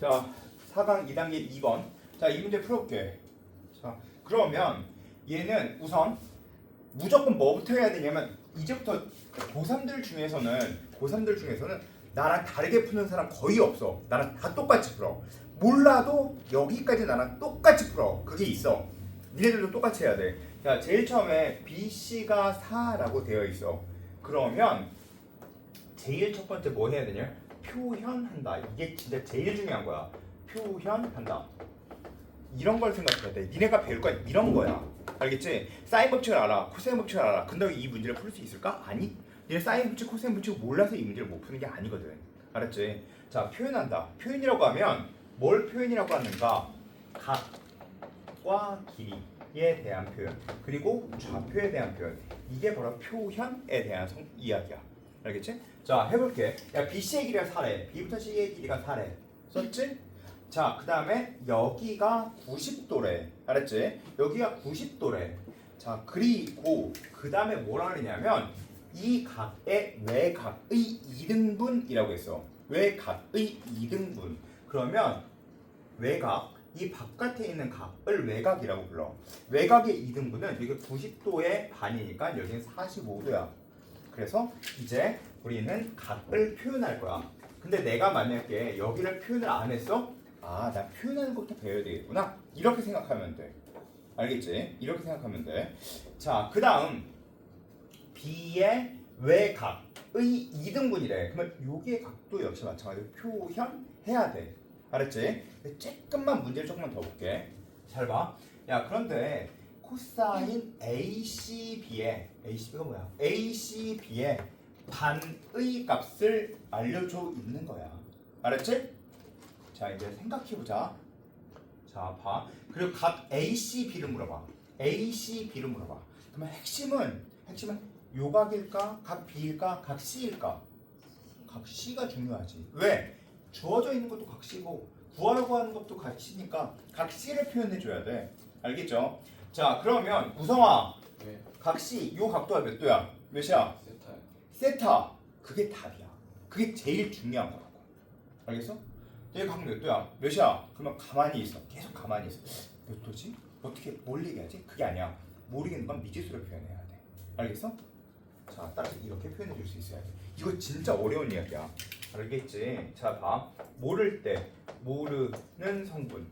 자, 4강 2단계 2번. 자, 이 문제 풀어볼게. 자, 그러면 얘는 우선 무조건 뭐부터 해야 되냐면 이제부터 고3들 중에서는 고3들 중에서는 나랑 다르게 푸는 사람 거의 없어. 나랑 다 똑같이 풀어. 몰라도 여기까지 나랑 똑같이 풀어. 그게 있어. 니네들도 똑같이 해야 돼. 자, 제일 처음에 BC가 4라고 되어 있어. 그러면 제일 첫 번째 뭐 해야 되냐? 표현한다. 이게 진짜 제일 중요한 거야. 표현한다. 이런 걸 생각해야 돼. 니네가 배울 건 이런 거야. 알겠지? 사인 법칙을 알아. 코사인 법칙을 알아. 근데 이 문제를 풀 수 있을까? 아니. 니네 사인 법칙, 코사인 법칙 몰라서 이 문제를 못 푸는 게 아니거든. 알았지? 자, 표현한다. 표현이라고 하면 뭘 표현이라고 하는가? 각과 길이에 대한 표현. 그리고 좌표에 대한 표현. 이게 바로 표현에 대한 성, 이야기야. 알겠지? 자, 해볼게. 야, BC의 길이가 4래. B부터 C의 길이가 4래. 썼지? 자, 그 다음에 여기가 90도래. 알았지? 여기가 90도래. 자, 그리고 그 다음에 뭐라 그러냐면 이 각의 외각의 2등분이라고 했어. 외각의 2등분. 그러면 외각 이 바깥에 있는 각을 외각이라고 불러. 외각의 2등분은 여기 90도의 반이니까 여기는 45도야. 그래서 이제 우리는 각을 표현할 거야. 근데 내가 만약에 여기를 표현을 안 했어? 아, 나 표현하는 것부터 배워야 되겠구나. 이렇게 생각하면 돼. 알겠지? 이렇게 생각하면 돼. 자, 그 다음 B의 외각의 2등분이래. 그러면 여기의 각도 역시 마찬가지로 표현해야 돼. 알았지? 조금만 문제를 조금만 더 볼게. 잘 봐. 야, 그런데 코사인 ACB의 ACB가 뭐야? ACB의 반의 값을 알려줘 있는 거야. 알았지? 자 이제 생각해보자. 자 봐. 그리고 각 ACB를 물어봐. ACB를 물어봐. 그러면 핵심은 핵심은 요각일까, 각 B일까, 각 C일까? 각 C가 중요하지. 왜? 주어져 있는 것도 각 C고 구하려고 하는 것도 각 C니까 각 C를 표현해 줘야 돼. 알겠죠? 자 그러면 우성아 네, 각 C 요 각도가 몇 도야? 몇이야? 세타요. 세타 그게 답이야. 그게 제일 중요한 거라고. 알겠어? 얘각 몇 도야? 몇이야? 그러면 가만히 있어. 계속 가만히 있어. 몇 도지? 어떻게 뭘 얘기하지? 그게 아니야. 모르겠는 건 미지수로 표현해야 돼. 알겠어? 자, 따라서 이렇게 표현해 줄 수 있어야 돼. 이거 진짜 어려운 이야기야. 알겠지? 자, 봐. 모를 때 모르는 성분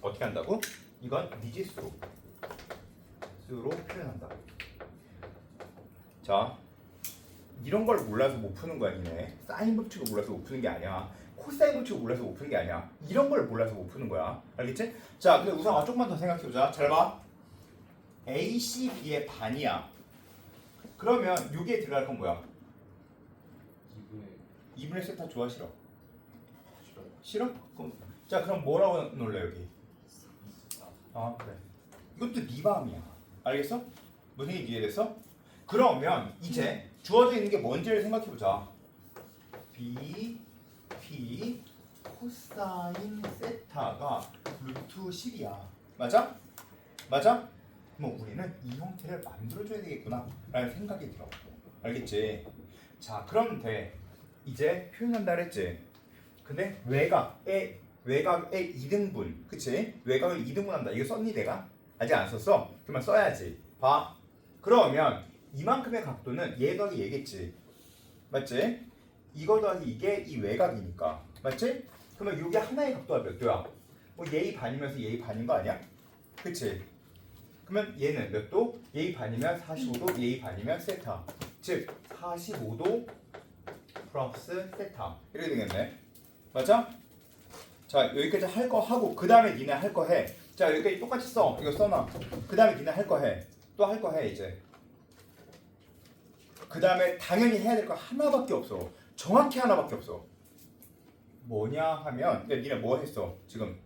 어떻게 한다고? 이건 미지수로 수로 표현한다. 자, 이런 걸 몰라서 못 푸는 거야, 니네. 사인 법칙을 몰라서 못 푸는 게 아니야. 코사인 법칙을 몰라서 못 푸는 게 아니야. 이런 걸 몰라서 못 푸는 거야. 알겠지? 자, 근데 우선 아, 조금만 더 생각해보자. 잘 봐. ACB의 반이야. 그러면 여기에 들어갈 건 뭐야? 2분의 2분의 세타 좋아 싫어? 싫어요. 싫어? 그럼 자 그럼 뭐라고 놀래 여기? 아 그래. 이것도 네 마음이야. 알겠어? 무슨 얘기 이해됐어? 그러면 이제 주어져 있는 게 뭔지를 생각해보자. B, P, 코사인 세타가 루트 10이야. 맞아? 맞아? 뭐 우리는 이 형태를 만들어줘야 되겠구나 라는 생각이 들어. 알겠지? 자 그런데 이제 표현한다 그랬지? 근데 외곽의 외곽의 2등분 그치? 외곽을 2등분한다 이거 썼니 내가? 아직 안 썼어? 그러면 써야지 봐 그러면 이만큼의 각도는 얘 더하기 얘겠지 맞지? 이거 더하기 이게 이 외곽이니까 맞지? 그러면 이게 하나의 각도가 몇 도야? 뭐 얘의 반이면서 얘의 반인 거 아니야? 그치? 그러면 얘는 몇 도? 얘의 반이면 45도 얘의 반이면 세타 즉 45도 플러스 세타 이렇게 되겠네 맞아? 자 여기까지 할 거 하고 그 다음에 니네 할 거 해. 자 여기까지 똑같이 써. 이거 써놔. 그 다음에 니네 할 거 해. 또 할 거 해 이제. 그 다음에 당연히 해야 될 거 하나밖에 없어. 정확히 하나밖에 없어. 뭐냐 하면 야, 니네 뭐 했어 지금?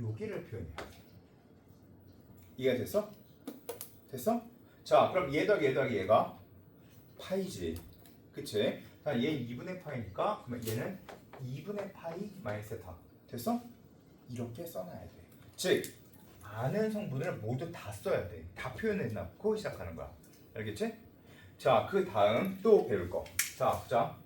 여기를 표현해. 이해가 됐어? 됐어? 자 그럼 얘 더하기 얘 더하기 얘가 파이지. 그치? 자, 얘는 2분의 파이니까 그러면 얘는 2분의 파이 마이너스 세타 됐어? 이렇게 써놔야 돼. 즉 아는 성분을 모두 다 써야 돼. 다 표현해 놓고 시작하는 거야. 알겠지? 자, 그 다음 또 배울 거. 자, 보자.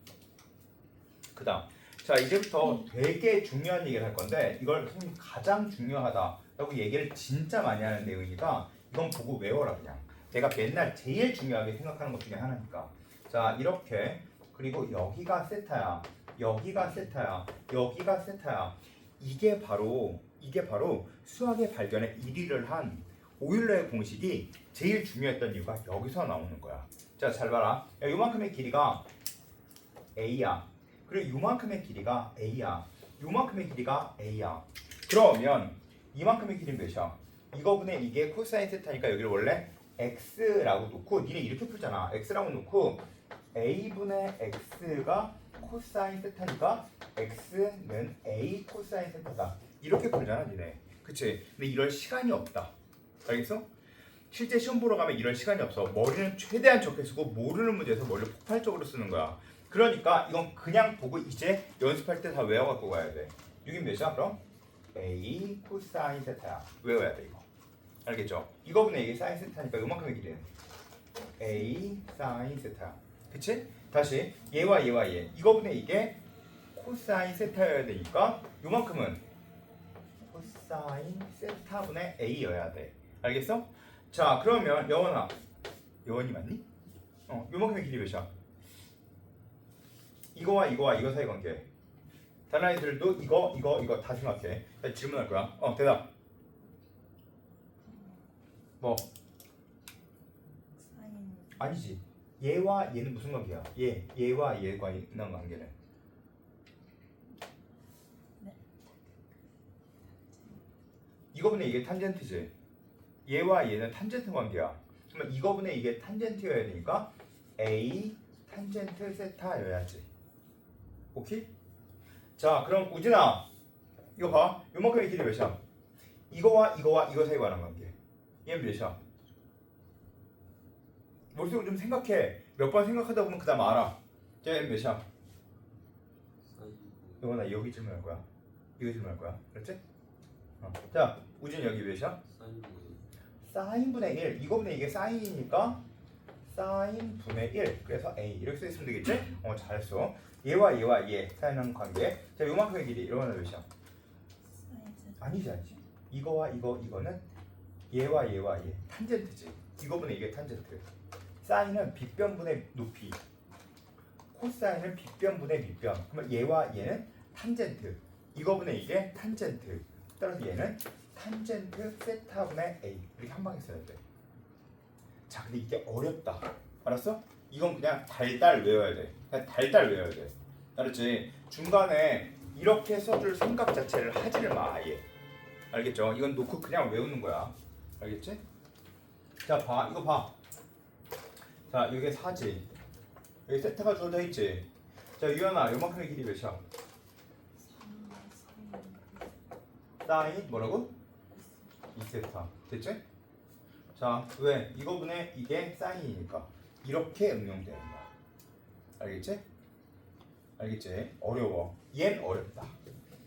그 다음. 자, 자 이제부터 되게 중요한 얘기를 할 건데 이걸 선생님 가장 중요하다라고 얘기를 진짜 많이 하는 내용이니까 이건 보고 외워라 그냥 내가 맨날 제일 중요하게 생각하는 것 중에 하나니까 자 이렇게 그리고 여기가 세타야 여기가 세타야. 여기가 세타야. 이게 바로 이게 바로 수학의 발견에 1위를 한 오일러의 공식이 제일 중요했던 이유가 여기서 나오는 거야. 자 잘 봐라. 야, 요만큼의 길이가 a야. 그리고 요만큼의 길이가 a야. 요만큼의 길이가 a야. 그러면 이만큼의 길이는 몇이야? 이거분의 이게 코사인 세타니까 여기를 원래 x라고 놓고 니네 이렇게 풀잖아. X라고 놓고 a분의 x가 코사인 세타니까 x는 a 코사인 세타다. 이렇게 풀잖아 니네. 그치? 근데 이럴 시간이 없다. 알겠어? 실제 시험 보러 가면 이런 시간이 없어. 머리는 최대한 적게 쓰고 모르는 문제에서 머리를 폭발적으로 쓰는 거야. 그러니까 이건 그냥 보고 이제 연습할 때 다 외워갖고 가야 돼. 6이 몇이야 그럼? a 코사인 세타야. 외워야 돼 이거. 알겠죠? 이거분의 이게 사인 세타니까 요만큼의 길이는 a 사인 세타 그치? 다시 얘와 얘와 얘 이거분의 이게 코사인 세타여야 되니까 요만큼은 코사인 세타분의 a여야 돼. 알겠어? 자 그러면 여원아. 여원이 맞니? 어 요만큼의 길이 몇이야? 이거와 이거와 이거 사이 관계. 다른 아이들도 이거 이거 이거 다 생각해. 자, 질문할 거야. 어 대답. 뭐? 아니지 얘와 얘는 무슨 관계야 얘 얘와 얘가 있는 관계는 네. 이거분의 이게 탄젠트지 얘와 얘는 탄젠트 관계야 그러면 이거분의 이게 탄젠트여야 되니까 a 탄젠트 세타여야지 오케이? 자 그럼 우진아 이거 봐 요만큼의 길이 몇이야? 이거와 이거와 이거 사이 관한 관계 얘는 몇이야? 머릿속으로 좀 생각해. 몇 번 생각하다 보면 그 다음 알아. 자 얘는 몇이야? 요거나 여기 질문할 거야. 이거 질문할 거야. 그렇지? 어. 자 우진 여기 몇이야? 사인분의 1 이거분의 이게 사인이니까 사인분의 1 그래서 A. 이렇게 써 있으면 되겠지? 어 잘했어. 얘와 얘와 얘 사인하는 관계. 자 요만큼의 길이. 이거는 몇이야? 아니지 아니지. 이거와 이거 이거는 얘와 얘와 얘. 탄젠트지. 이거분의 이게 탄젠트 사인은 빗변분의 높이 코사인은 빗변분의 밑변. 그러면 얘와 얘는 탄젠트 이거분의 이게 탄젠트. 따라서 얘는 탄젠트 세타분의 A. 이렇게 한 방에 써야 돼 자 근데 이게 어렵다. 알았어? 이건 그냥 달달 외워야 돼. 그냥 달달 외워야 돼. 알았지? 중간에 이렇게 써줄 생각 자체를 하지를 마 아예. 알겠죠? 이건 놓고 그냥 외우는 거야. 알겠지? 자 봐. 이거 봐 자 여기 사지 여기 세타가 주어져 있지 자 유연아 요만큼의 길이 몇이야? 사인 뭐라고? 2세타 됐지? 자 왜? 이거분의 이게 사인이니까 이렇게 응용되는 거야 알겠지? 알겠지? 어려워 얘는 어렵다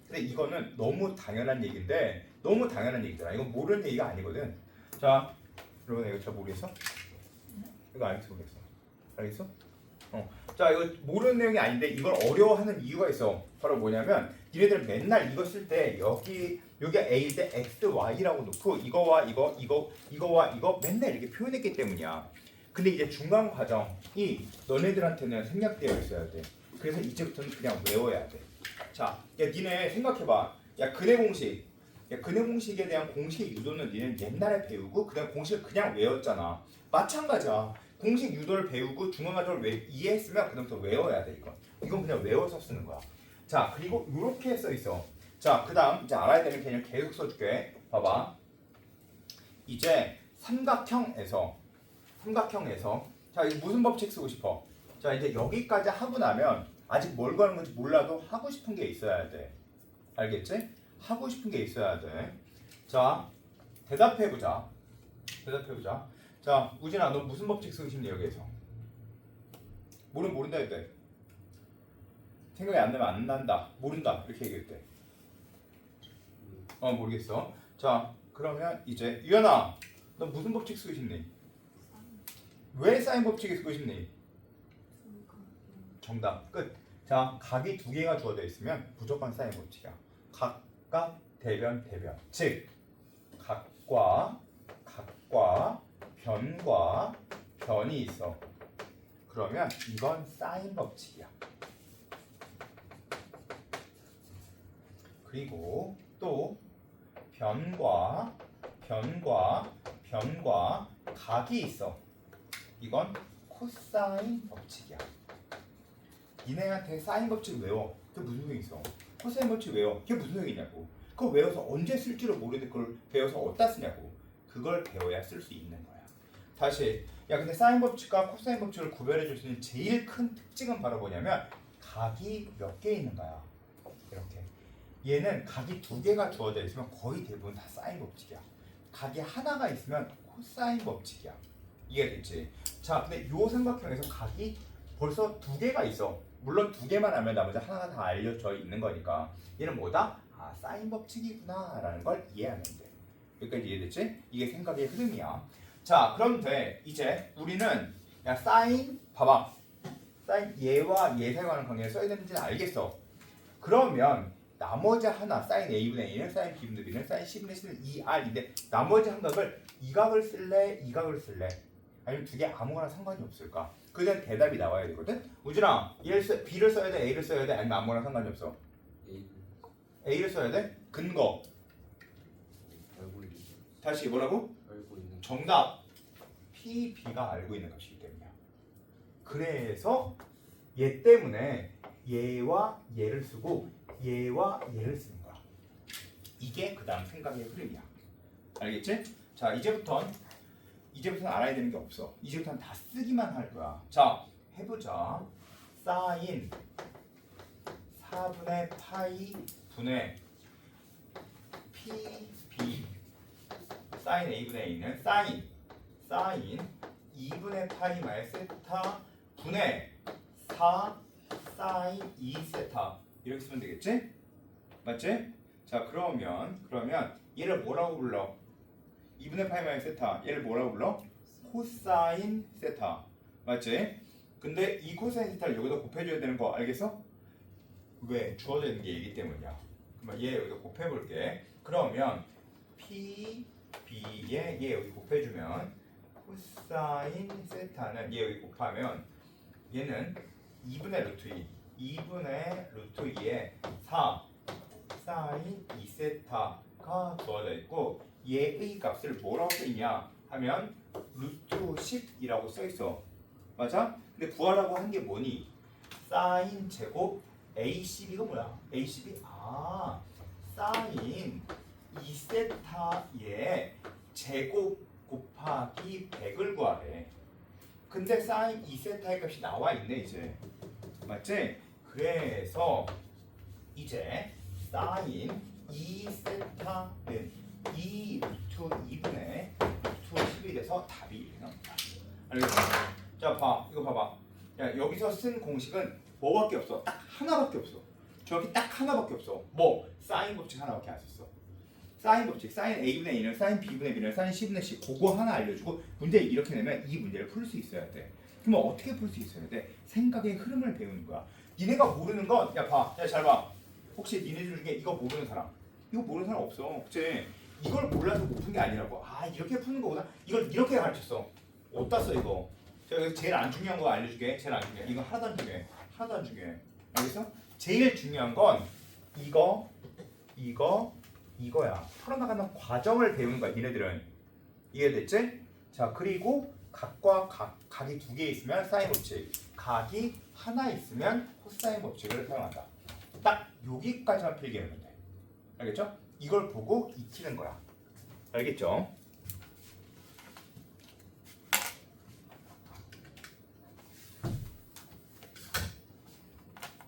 근데 이거는 너무 당연한 얘기인데 너무 당연한 얘기잖아 이건 모르는 얘기가 아니거든 자 여러분 이거 잘 모르겠어? 이거 알겠어 모르겠어 알겠어? 어. 자 이거 모르는 내용이 아닌데 이걸 어려워하는 이유가 있어 바로 뭐냐면 니네들 맨날 이거 쓸 때 여기 여기 A일 때 X, Y라고 놓고 이거와 이거 이거 이거와 이거 맨날 이렇게 표현했기 때문이야 근데 이제 중간 과정이 너네들한테는 생략되어 있어야 돼 그래서 이제부터는 그냥 외워야 돼 자, 야 니네 생각해봐. 야 근해 공식. 야 근해 공식에 대한 공식 유도는 니는 옛날에 배우고 그다음 공식을 그냥 외웠잖아. 마찬가지야. 공식 유도를 배우고 중간 과정을 외, 이해했으면 그다음부터 외워야 돼 이건. 이건 그냥 외워서 쓰는 거야. 자 그리고 이렇게 써 있어. 자 그다음 이제 알아야 되는 개념 계속 써줄게. 봐봐. 이제 삼각형에서 삼각형에서 자 이거 무슨 법칙 쓰고 싶어? 자 이제 여기까지 하고 나면 아직 뭘 가는 건지 몰라도 하고 싶은 게 있어야 돼. 알겠지? 하고 싶은 게 있어야 돼. 자, 대답해 보자. 대답해 보자. 자, 우진아, 너 무슨 법칙 쓰고 싶니 여기에서? 모르면 모른다 했대. 생각이 안 나면 안 난다. 모른다. 이렇게 얘기했대. 어, 모르겠어. 자, 그러면 이제 유연아, 너 무슨 법칙 쓰고 싶니? 왜 사인 법칙이 쓰고 싶니? 정답 끝. 자, 각이 두 개가 주어져 있으면 무조건 사인 법칙이야. 각 각 대변 대변. 즉 각과 각과 변과 변이 있어. 그러면 이건 사인 법칙이야. 그리고 또 변과 변과 변과 각이 있어. 이건 코사인 법칙이야. 니네한테 사인 법칙 외워. 그게 무슨 소용이 있어? 코사인 법칙 외워. 그게 무슨 소용이냐고. 그거 외워서 언제 쓸 줄을 모르는데 그걸 배워서 어디다 쓰냐고. 그걸 배워야 쓸 수 있는 거야. 다시 야 근데 사인 법칙과 코사인 법칙을 구별해 줄 수 있는 제일 큰 특징은 바로 뭐냐면 각이 몇 개 있는 거야. 이렇게. 얘는 각이 두 개가 주어져 있으면 거의 대부분 다 사인 법칙이야. 각이 하나가 있으면 코사인 법칙이야. 이해됐지? 자, 근데 요 삼각형에서 각이 벌써 두 개가 있어. 물론 두 개만 하면 나머지 하나가 다 알려져 있는 거니까 얘는 뭐다? 아, 사인 법칙이구나 라는 걸 이해하면 돼. 여기까지 이해됐지? 이게 생각의 흐름이야. 자, 그런데 이제 우리는 야 사인 봐봐. 사인 얘와 얘 사이관한 관계를 써야 되는지는 알겠어. 그러면 나머지 하나 사인 a분의 a는 사인 b분의 b는 사인 c분의 c는 2r인데 나머지 한 각을 이 각을 쓸래 이 각을 쓸래 아니면 두 개 아무거나 상관이 없을까? 그에 대한 대답이 나와야 되거든. 우준아, 얘를 써, b를 써야 돼, a를 써야 돼, 아니면 아무거나 상관이 없어. A a를 써야 돼. 근거. 알고 있는 다시 뭐라고? 알고 있는 정답. p, b가 알고 있는 값이기 때문이야. 그래서 얘 때문에 얘와 얘를 쓰고 얘와 얘를 쓰는 거야. 이게 그 다음 생각의 흐름이야. 알겠지? 자, 이제부턴 이제부터는 알아야 되는 게 없어. 이제부터는 다 쓰기만 할 거야. 자, 해보자. 사인 4분의 파이 분의 PB 사인 A분의 A는 사인 사인 2분의 파이 마이너스 세타 분의 4 사인 2 세타 이렇게 쓰면 되겠지? 맞지? 자 그러면 그러면 얘를 뭐라고 불러? 2분의 파이 마이너스 세타 얘를 뭐라고 불러? 코사인 세타 맞지? 근데 이 코사인 세타를 여기다 곱해줘야 되는 거 알겠어? 왜? 주어져 있는 게 얘기 때문이야 그러면 얘 여기다 곱해볼게 그러면 P, B에 얘 여기 곱해주면 코사인 세타는 얘 여기 곱하면 얘는 2분의 루트 2 2분의 루트 2에 4 사인 2세타가 주어져 있고 얘의 값을 뭐라고 써있냐 하면 루트 10이라고 써있어 맞아? 근데 구하라고 한 게 뭐니? 사인 제곱 A12가 뭐야? A12 아 사인 2세타의 제곱 곱하기 100을 구하래 근데 사인 2세타의 값이 나와 있네 이제 맞지? 그래서 이제 사인 2세타는 2 루트 2분의 루트 10이 돼서 답이 이렇게 나옵니다. 알겠어? 자, 봐. 이거 봐봐. 야, 여기서 쓴 공식은 뭐밖에 없어? 딱 하나밖에 없어. 저기 딱 하나밖에 없어. 뭐? 사인 법칙 하나밖에 안 썼어. 사인 법칙, 사인 a분의 1은 사인 b분의 b는 사인 c분의 c 그거 하나 알려주고 문제 이렇게 내면 이 문제를 풀 수 있어야 돼. 그러면 어떻게 풀 수 있어야 돼? 생각의 흐름을 배우는 거야. 니네가 모르는 건, 야 봐, 야 잘 봐. 혹시 니네들 중에 이거 모르는 사람? 이거 모르는 사람 없어. 그치? 이걸 몰라서 못 푼 게 아니라고. 아 이렇게 푸는 거구나. 이걸 이렇게 가르쳤어. 어디다 써 이거? 제가 제일 안 중요한 거 알려줄게. 제일 안 중요해. 이거 하나도 안 중요해. 하나도 안 중요해. 알겠어? 제일 중요한 건 이거, 이거, 이거야. 풀어나가는 과정을 배우는 거야. 니네들은 이해됐지? 자 그리고 각과 각, 각이 두 개 있으면 사인 법칙, 각이 하나 있으면 코사인 법칙을 사용한다. 딱 여기까지만 필기하면 돼. 알겠죠? 이걸 보고 익히는 거야. 알겠죠?